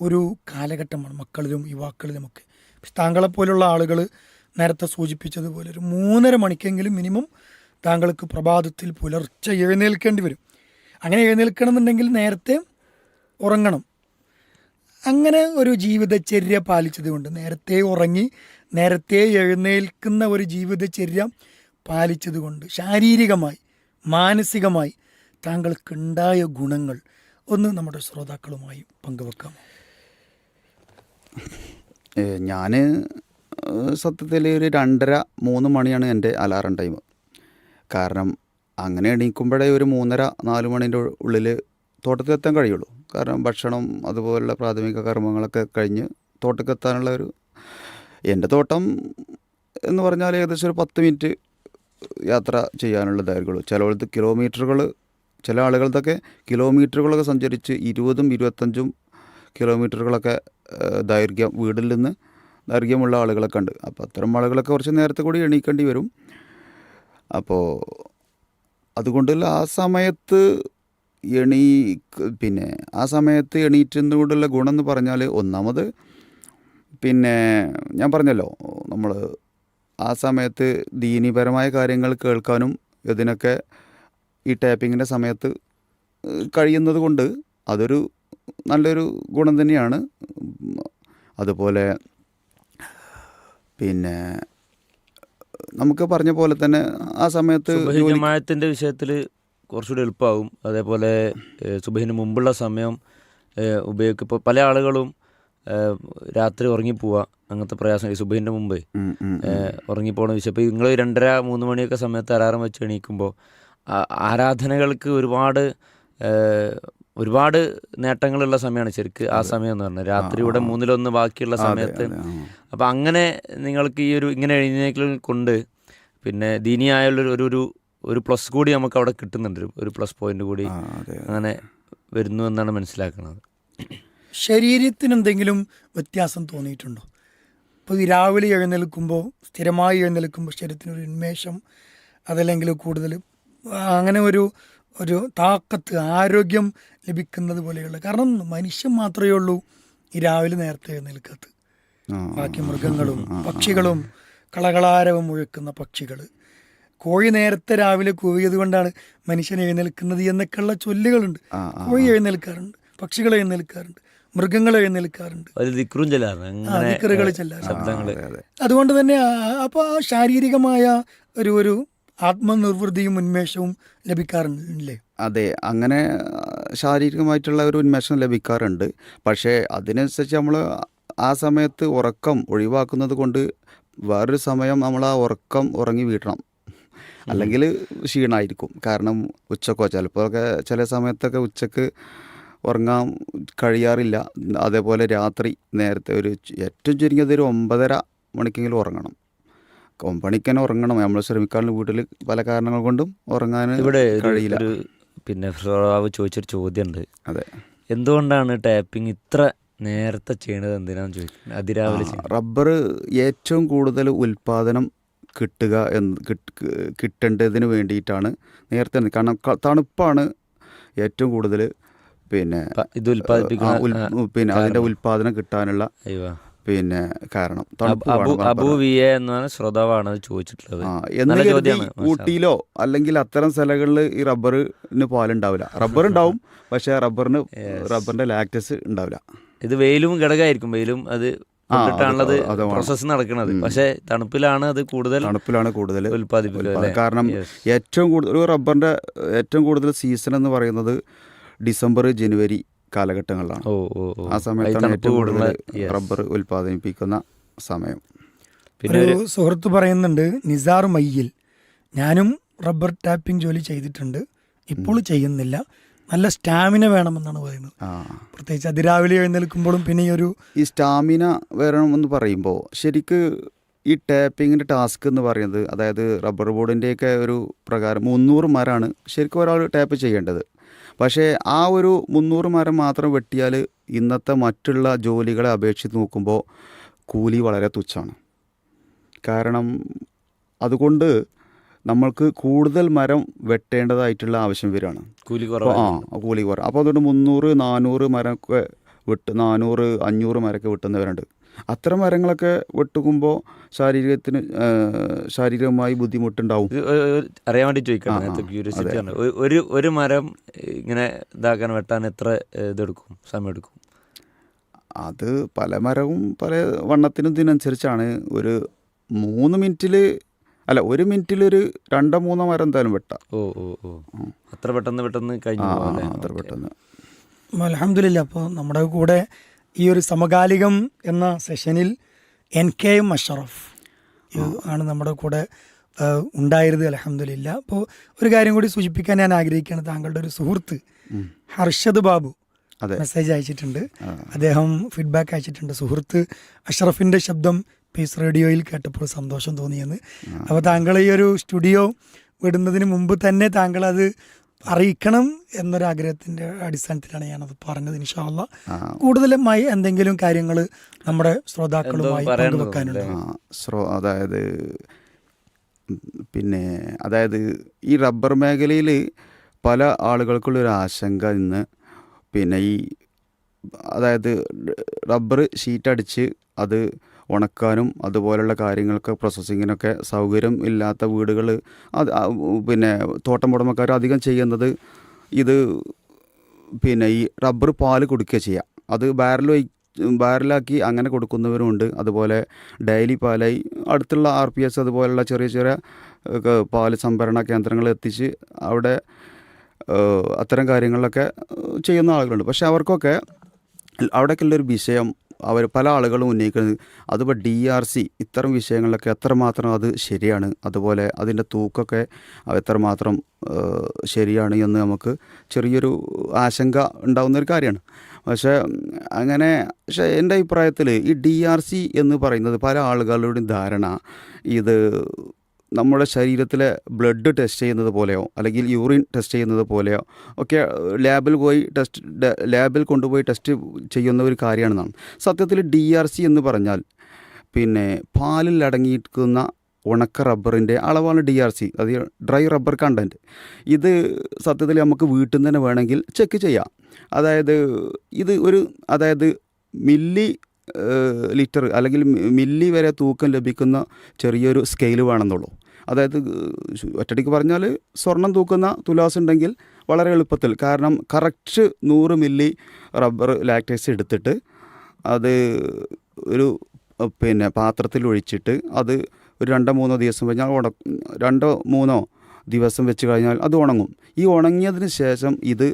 ഒരു കാലഘട്ടമാണ് മക്കളിലും യുവാക്കളിലുമൊക്കെ. പക്ഷെ താങ്കളെപ്പോലുള്ള ആളുകൾ നേരത്തെ സൂചിപ്പിച്ചതുപോലെ ഒരു മൂന്നര മണിക്കെങ്കിലും മിനിമം താങ്കൾക്ക് പ്രഭാതത്തിൽ പുലർച്ചെ എഴുന്നേൽക്കേണ്ടി വരും. അങ്ങനെ എഴുന്നേൽക്കണം എന്നുണ്ടെങ്കിൽ നേരത്തെ ഉറങ്ങണം. അങ്ങനെ ഒരു ജീവിതചര്യ പാലിച്ചത് കൊണ്ട് നേരത്തെ ഉറങ്ങി നേരത്തെ എഴുന്നേൽക്കുന്ന ഒരു ജീവിതചര്യ പാലിച്ചത് കൊണ്ട് ശാരീരികമായി മാനസികമായി താങ്കൾക്കുണ്ടായ ഗുണങ്ങൾ ഒന്ന് നമ്മുടെ ശ്രോതാക്കളുമായി പങ്കുവെക്കാം. ഞാൻ സത്യത്തിൽ ഒരു രണ്ടര മൂന്ന് മണിയാണ് എന്റെ അലാറം ടൈം. കാരണം അങ്ങനെ എണീക്കുമ്പോഴേ ഒരു മൂന്നര നാല് മണീന്റെ ഉള്ളിൽ തോട്ടത്തിലെത്താൻ കഴിയുള്ളൂ. കാരണം ഭക്ഷണം അതുപോലുള്ള പ്രാഥമിക കർമ്മങ്ങളൊക്കെ കഴിഞ്ഞ് തോട്ടത്തിലെത്താനുള്ള ഒരു എന്റെ തോട്ടം എന്ന് പറഞ്ഞാൽ ഏകദേശം ഒരു പത്ത് മിനിറ്റ് യാത്ര ചെയ്യാനുള്ള ദൈർഘ്യമുള്ളൂ ചിലവർക്ക് കിലോമീറ്ററുകൾ ചില ആളുകൾക്കൊക്കെ കിലോമീറ്ററുകളൊക്കെ സഞ്ചരിച്ച് ഇരുപതും ഇരുപത്തഞ്ചും കിലോമീറ്ററുകളൊക്കെ ദൈർഘ്യം വീട്ടിൽ നിന്ന് ദൈർഘ്യമുള്ള ആളുകളൊക്കെ ഉണ്ട് അപ്പോൾ അത്തരം ആളുകളൊക്കെ കുറച്ച് നേരത്തെ കൂടി എണീക്കേണ്ടി വരും. അപ്പോൾ അതുകൊണ്ടുള്ള ആ സമയത്ത് എണീ പിന്നെ ആ സമയത്ത് എണീറ്റുന്നതുകൊണ്ടുള്ള ഗുണം എന്ന് പറഞ്ഞാൽ ഒന്നാമത് പിന്നെ ഞാൻ പറഞ്ഞല്ലോ നമ്മൾ ആ സമയത്ത് ദീനീപരമായ കാര്യങ്ങൾ കേൾക്കാനും ഇതിനൊക്കെ ഈ ടാപ്പിങ്ങിന്റെ സമയത്ത് കഴിയുന്നത് കൊണ്ട് അതൊരു നല്ലൊരു ഗുണം തന്നെയാണ്. അതുപോലെ പിന്നെ നമുക്ക് പറഞ്ഞ പോലെ തന്നെ ആ സമയത്ത് സുബഹി ജമാഅത്തിന്റെ വിഷയത്തിൽ കുറച്ചുകൂടി എളുപ്പമാകും അതേപോലെ സുബഹിന് മുമ്പുള്ള സമയം ഉപയോഗിക്കും ഇപ്പോൾ പല ആളുകളും രാത്രി ഉറങ്ങിപ്പോവുക അങ്ങനത്തെ പ്രയാസം ഈ സുബഹിന്റെ മുമ്പ്. ഉറങ്ങിപ്പോകണ വിഷയം. ഇപ്പോൾ നിങ്ങൾ രണ്ടര മൂന്ന് മണിയൊക്കെ സമയത്ത് അലാറം വെച്ച് എണീക്കുമ്പോൾ ആരാധനകൾക്ക് ഒരുപാട് ഒരുപാട് നേട്ടങ്ങളുള്ള സമയമാണ് ശരിക്ക് ആ സമയം എന്ന് പറഞ്ഞാൽ രാത്രിയുടെ മൂന്നിലൊന്ന് ബാക്കിയുള്ള സമയത്ത് അപ്പം അങ്ങനെ നിങ്ങൾക്ക് ഈ ഒരു ഇങ്ങനെ എഴുന്നേക്കൽ കൊണ്ട് പിന്നെ ദീനിയായുള്ളൊരു ഒരു ഒരു ഒരു പ്ലസ് കൂടി നമുക്ക് അവിടെ കിട്ടുന്നുണ്ട്. ഒരു- പ്ലസ് പോയിന്റ് കൂടി. അങ്ങനെ വരുന്നു എന്നാണ് മനസ്സിലാക്കുന്നത്. ശരീരത്തിന് എന്തെങ്കിലും വ്യത്യാസം തോന്നിയിട്ടുണ്ടോ? ഇപ്പോൾ ഈ രാവിലെ എഴുന്നേൽക്കുമ്പോൾ സ്ഥിരമായി എഴുന്നേൽക്കുമ്പോൾ ശരീരത്തിന് ഒരു ഉന്മേഷം അതല്ലെങ്കിൽ കൂടുതൽ അങ്ങനെ ഒരു ഒരു താക്കത്ത് ആരോഗ്യം ലഭിക്കുന്നത് പോലെയുള്ള. കാരണം മനുഷ്യൻ മാത്രമേ ഉള്ളൂ ഈ രാവിലെ നേരത്തെ എഴുന്നേൽക്കത്ത് ബാക്കി മൃഗങ്ങളും പക്ഷികളും കളകളാരവം മുഴക്കുന്ന പക്ഷികൾ കോഴി നേരത്തെ രാവിലെ കൂവിയത് കൊണ്ടാണ് മനുഷ്യൻ എഴുന്നേൽക്കുന്നത് എന്നൊക്കെയുള്ള ചൊല്ലുകളുണ്ട്. കോഴി എഴുന്നേൽക്കാറുണ്ട് പക്ഷികൾ എഴുന്നേൽക്കാറുണ്ട് മൃഗങ്ങൾ എഴുന്നേൽക്കാറുണ്ട്. ചെല്ലാറുണ്ട്. അതുകൊണ്ട് തന്നെ അപ്പൊ ആ ശാരീരികമായ ഒരു ഒരു ആത്മനിർവൃതിയും ഉന്മേഷവും ലഭിക്കാറുണ്ടല്ലേ? അതെ അങ്ങനെ ശാരീരികമായിട്ടുള്ള ഒരു ഉന്മേഷം ലഭിക്കാറുണ്ട്. പക്ഷേ അതിനനുസരിച്ച് നമ്മൾ ആ സമയത്ത് ഉറക്കം ഒഴിവാക്കുന്നത് കൊണ്ട് വേറൊരു സമയം നമ്മൾ ആ ഉറക്കം ഉറങ്ങി വീട്ടണം. അല്ലെങ്കിൽ ക്ഷീണമായിരിക്കും കാരണം ഉച്ചക്കോ ചിലപ്പോഴൊക്കെ ചില സമയത്തൊക്കെ ഉച്ചയ്ക്ക് ഉറങ്ങാൻ കഴിയാറില്ല. അതേപോലെ രാത്രി നേരത്തെ ഒരു ഏറ്റവും ചുരുങ്ങിയത് ഒരു ഒമ്പതര മണിക്കെങ്കിലും ഉറങ്ങണം. ഒമ്പണിക്കന്നെ ഉറങ്ങണം. നമ്മൾ ശ്രമിക്കാറുണ്ട് വീട്ടിൽ പല കാരണങ്ങൾ കൊണ്ടും ഉറങ്ങാൻ ഇവിടെ കഴിയില്ല. പിന്നെ ശ്രോതാവ് ചോദിച്ചൊരു ചോദ്യമുണ്ട്. അതെ. എന്തുകൊണ്ടാണ് ടാപ്പിംഗ് ഇത്ര നേരത്തെ ചെയ്യണത് എന്തിനാന്ന് ചോദിക്കുന്നത്? അതിരാവിലെ റബ്ബർ ഏറ്റവും കൂടുതൽ ഉൽപാദനം കിട്ടുക എന്ന് കിട്ട്- കിട്ടേണ്ടതിന് വേണ്ടിയിട്ടാണ് നേരത്തെ കാരണം തണുപ്പാണ് ഏറ്റവും കൂടുതൽ പിന്നെ ഇത് ഉൽപാദിപ്പിക്കുന്ന ഉൽപ്പാദിപ്പിക്കുന്ന പിന്നെ അതിന്റെ ഉൽപാദനം കിട്ടാനുള്ള പിന്നെ കാരണം അബു വി എ എന്നാണ് ശ്രോതാവാണ് അത് ചോദിച്ചിട്ടുള്ളത്. ഊട്ടിയിലോ അല്ലെങ്കിൽ അത്തരം സ്ഥലങ്ങളിൽ ഈ റബ്ബറിന് പാലുണ്ടാവില്ല. റബ്ബർ ഉണ്ടാവും പക്ഷേ റബ്ബറിന് റബ്ബറിന്റെ ലാക്ടസ് ഉണ്ടാവില്ല. ഇത് വെയിലും ഘടകമായിരിക്കും വെയിലും അത് വേണം. പ്രോസസ്സ് നടക്കുന്നത്. പക്ഷേ തണുപ്പിലാണ് അത് കൂടുതൽ തണുപ്പിലാണ് കൂടുതൽ ഉൽപ്പാദിപ്പിക്കുക കാരണം ഏറ്റവും കൂടുതൽ ഒരു റബ്ബറിന്റെ ഏറ്റവും കൂടുതൽ സീസൺ എന്ന് പറയുന്നത് ഡിസംബർ ജനുവരി കാലഘട്ടങ്ങളിലാണ്. ഓ ഓ ഓ. ആ സമയത്താണ് ഏറ്റവും കൂടുതൽ റബ്ബർ ഉൽപ്പാദിപ്പിക്കുന്ന സമയം. പിന്നെ ഒരു സുഹൃത്ത് പറയുന്നുണ്ട് നിസാർ മയ്യിൽ. ഞാനും റബ്ബർ ടാപ്പിംഗ് ജോലി ചെയ്തിട്ടുണ്ട്. ഇപ്പോൾ ചെയ്യുന്നില്ല. നല്ല സ്റ്റാമിന വേണമെന്നാണ് പറയുന്നത്. ആ. പ്രത്യേകിച്ച് അതിരാവിലെ എഴുന്നേൽക്കുമ്പോഴും പിന്നെ ഈ ഒരു ഈ സ്റ്റാമിന വരണമെന്ന് പറയുമ്പോൾ ശരിക്ക് ഈ ടാപ്പിങ്ങിന്റെ ടാസ്ക് എന്ന് പറയുന്നത് അതായത് റബ്ബർ ബോർഡിന്റെയൊക്കെ ഒരു പ്രകാരം മുന്നൂറ് മരമാണ് ശരിക്കും ഒരാൾ ടാപ്പ് ചെയ്യേണ്ടത്. പക്ഷേ ആ ഒരു മുന്നൂറ് മരം മാത്രം വെട്ടിയാൽ ഇന്നത്തെ മറ്റുള്ള ജോലികളെ അപേക്ഷിച്ച് നോക്കുമ്പോൾ കൂലി വളരെ തുച്ഛമാണ്. കാരണം അതുകൊണ്ട് നമ്മൾക്ക് കൂടുതൽ മരം വെട്ടേണ്ടതായിട്ടുള്ള ആവശ്യം വരികയാണ്. കൂലി കുറവ് ആ കൂലി കുറവ് അപ്പോൾ അതുകൊണ്ട് മുന്നൂറ് നാനൂറ് മരമൊക്കെ വെട്ട് നാനൂറ് അഞ്ഞൂറ് മരമൊക്കെ വെട്ടുന്നവരുണ്ട്. അത്തരം മരങ്ങളൊക്കെ വെട്ടുകുമ്പോൾ ശാരീരത്തിന് ശാരീരികമായി ബുദ്ധിമുട്ടുണ്ടാവും. അറിയാൻ വേണ്ടി ചോദിക്കാം ഒരു ഒരു മരം ഇങ്ങനെ ഇതാക്കാൻ വെട്ടാൻ എത്ര ഇതെടുക്കും? സമയം എടുക്കും അത് പല മരവും പല വണ്ണത്തിനും ഇതിനനുസരിച്ചാണ്. ഒരു മൂന്ന് മിനിറ്റിൽ അല്ല ഒരു മിനിറ്റിൽ ഒരു രണ്ടോ മൂന്നോ മരം എന്തായാലും വെട്ടാം. ഓ ഓ ഓ. അത്ര പെട്ടെന്ന് പെട്ടെന്ന് കഴിഞ്ഞു? അത്ര. പെട്ടെന്ന്. അലഹമില്ല അപ്പോൾ നമ്മുടെ കൂടെ ഈ ഒരു സമകാലികം എന്ന സെഷനിൽ എൻ കെ എം അഷറഫ് ആണ് നമ്മുടെ കൂടെ ഉണ്ടായിരുന്നത് അലഹമില്ല അപ്പോൾ ഒരു കാര്യം കൂടി സൂചിപ്പിക്കാൻ ഞാൻ ആഗ്രഹിക്കുകയാണ്. താങ്കളുടെ ഒരു സുഹൃത്ത് ഹർഷദ് ബാബു മെസ്സേജ് അയച്ചിട്ടുണ്ട്. അദ്ദേഹം ഫീഡ്ബാക്ക് അയച്ചിട്ടുണ്ട്. സുഹൃത്ത് അഷറഫിന്റെ ശബ്ദം പീസ് റേഡിയോയിൽ കേട്ടപ്പോൾ സന്തോഷം തോന്നിയെന്ന്. അപ്പോൾ താങ്കൾ ഈ ഒരു സ്റ്റുഡിയോ വിടുന്നതിന് മുമ്പ് തന്നെ താങ്കൾ അത് അറിയിക്കണം എന്നൊരാഗ്രഹത്തിന്റെ അടിസ്ഥാനത്തിലാണ് ഞാനത് പറഞ്ഞത് ഇൻഷാല്ല കൂടുതലുമായി എന്തെങ്കിലും കാര്യങ്ങൾ നമ്മുടെ ശ്രോതാക്കളുമായി? പങ്കുവെക്കാനുണ്ട്. ശ്രോ അതായത് പിന്നെ അതായത് ഈ റബ്ബർ മേഖലയിൽ പല ആളുകൾക്കുള്ളൊരു ആശങ്ക ഇന്ന്. പിന്നെ ഈ അതായത് റബ്ബർ ഷീറ്റടിച്ച് അത് ഉണക്കാനും അതുപോലെയുള്ള കാര്യങ്ങൾക്ക് പ്രോസസ്സിങ്ങിനൊക്കെ സൗകര്യം ഇല്ലാത്ത വീടുകൾ അത് പിന്നെ തോട്ടം ഉടമക്കാർ അധികം ചെയ്യുന്നത് ഇത് പിന്നെ ഈ റബ്ബർ പാൽ കൊടുക്കുക ചെയ്യുക അത് ബാരൽ ബാരലാക്കി അങ്ങനെ കൊടുക്കുന്നവരുമുണ്ട്. അതുപോലെ ഡെയിലി പാലായി അടുത്തുള്ള ആർ പി എസ് അതുപോലുള്ള ചെറിയ ചെറിയ പാൽ സംഭരണ കേന്ദ്രങ്ങൾ എത്തിച്ച് അവിടെ അത്തരം കാര്യങ്ങളിലൊക്കെ ചെയ്യുന്ന ആളുകളുണ്ട്. പക്ഷേ അവർക്കൊക്കെ അവിടേക്കുള്ളൊരു വിഷയം അവർ പല ആളുകളും ഉന്നയിക്കുന്നത്. അതിപ്പോൾ ഡി ആർ സി ഇത്തരം വിഷയങ്ങളിലൊക്കെ എത്രമാത്രം അത് ശരിയാണ്? അതുപോലെ അതിന്റെ തൂക്കൊക്കെ എത്രമാത്രം ശരിയാണ് എന്ന് നമുക്ക് ചെറിയൊരു ആശങ്ക ഉണ്ടാകുന്ന ഒരു കാര്യമാണ്. പക്ഷേ അങ്ങനെ പക്ഷേ എന്റെ അഭിപ്രായത്തിൽ ഈ ഡി ആർ സി എന്ന് പറയുന്നത് പല ആളുകളുടെയും ധാരണ ഇത് നമ്മുടെ ശരീരത്തിലെ ബ്ലഡ് ടെസ്റ്റ് ചെയ്യുന്നത് പോലെയോ അല്ലെങ്കിൽ യൂറിൻ ടെസ്റ്റ് ചെയ്യുന്നത് പോലെയോ ഒക്കെ ലാബിൽ പോയി ടെസ്റ്റ് ലാബിൽ കൊണ്ടുപോയി ടെസ്റ്റ് ചെയ്യുന്ന ഒരു കാര്യമാണെന്നാണ്. സത്യത്തിൽ ഡി ആർ സി എന്ന് പറഞ്ഞാൽ പിന്നെ പാലിൽ അടങ്ങിയിരിക്കുന്ന ഉണക്ക റബ്ബറിന്റെ അളവാണ് ഡി ആർ സി അത് ഡ്രൈ റബ്ബർ കണ്ടന്റ്. ഇത് സത്യത്തിൽ നമുക്ക് വീട്ടിൽ നിന്ന് തന്നെ വേണമെങ്കിൽ ചെക്ക് ചെയ്യാം. അതായത് ഇത് ഒരു അതായത് മില്ലി ലിറ്റർ അല്ലെങ്കിൽ മില്ലി വരെ തൂക്കം ലഭിക്കുന്ന ചെറിയൊരു സ്കെയിൽ വേണമെന്നുള്ളൂ. അതായത് ഒറ്റടിക്ക് പറഞ്ഞാൽ സ്വർണം തൂക്കുന്ന തുലാസ് ഉണ്ടെങ്കിൽ വളരെ എളുപ്പത്തിൽ. കാരണം കറക്റ്റ് നൂറ് മില്ലി റബ്ബർ ലാക്ടേസ് എടുത്തിട്ട് അത് ഒരു പിന്നെ പാത്രത്തിൽ ഒഴിച്ചിട്ട് അത് ഒരു രണ്ടോ മൂന്നോ ദിവസം കഴിഞ്ഞാൽ ഉണ രണ്ടോ മൂന്നോ ദിവസം വെച്ച് കഴിഞ്ഞാൽ അത് ഉണങ്ങും. ഈ ഉണങ്ങിയതിന് ശേഷം ഇത്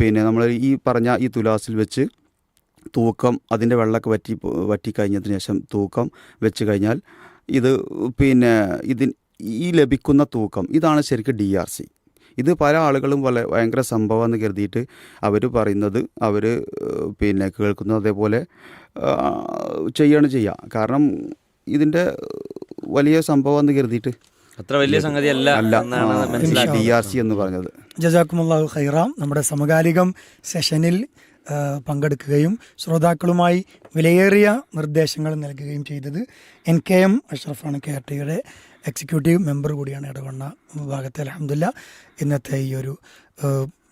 പിന്നെ നമ്മൾ ഈ പറഞ്ഞ ഈ തുലാസിൽ വെച്ച് തൂക്കം അതിന്റെ വെള്ളമൊക്കെ വറ്റി വറ്റിക്കഴിഞ്ഞതിന് ശേഷം തൂക്കം വെച്ച് കഴിഞ്ഞാൽ ഇത് പിന്നെ ഇതിൻ ഈ ലഭിക്കുന്ന തൂക്കം ഇതാണ് ശരിക്കും ഡി ആർ സി ഇത് പല ആളുകളും വളരെ ഭയങ്കര സംഭവമെന്ന് കരുതിയിട്ട് അവർ പറയുന്നത് അവർ പിന്നെ കേൾക്കുന്നത് അതേപോലെ ചെയ്യാണ് ചെയ്യുക. കാരണം ഇതിന്റെ വലിയ സംഭവം എന്ന് കരുതിയിട്ട് അത്ര വലിയ സംഗതി അല്ല. ഡി ആർ സി എന്ന് പറഞ്ഞത്. ജസാക്കുമുള്ള ഹൈറാം നമ്മുടെ സമകാലികം സെഷനിൽ പങ്കെടുക്കുകയും ശ്രോതാക്കളുമായി വിലയേറിയ നിർദ്ദേശങ്ങൾ നൽകുകയും ചെയ്തത് എൻ കെ എം അഷ്റഫാണ് കെ ആർ ടിയുടെ എക്സിക്യൂട്ടീവ് മെമ്പർ കൂടിയാണ് ഇടവണ്ണ വിഭാഗത്തെ അലഹമില്ല ഇന്നത്തെ ഈ ഒരു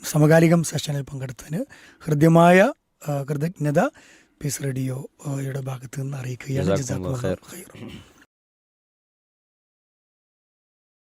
സമകാലികം സെഷനിൽ പങ്കെടുത്തതിന് ഹൃദ്യമായ കൃതജ്ഞത പീസ് റേഡിയോയുടെ ഭാഗത്ത് നിന്ന് അറിയിക്കുകയാണ്.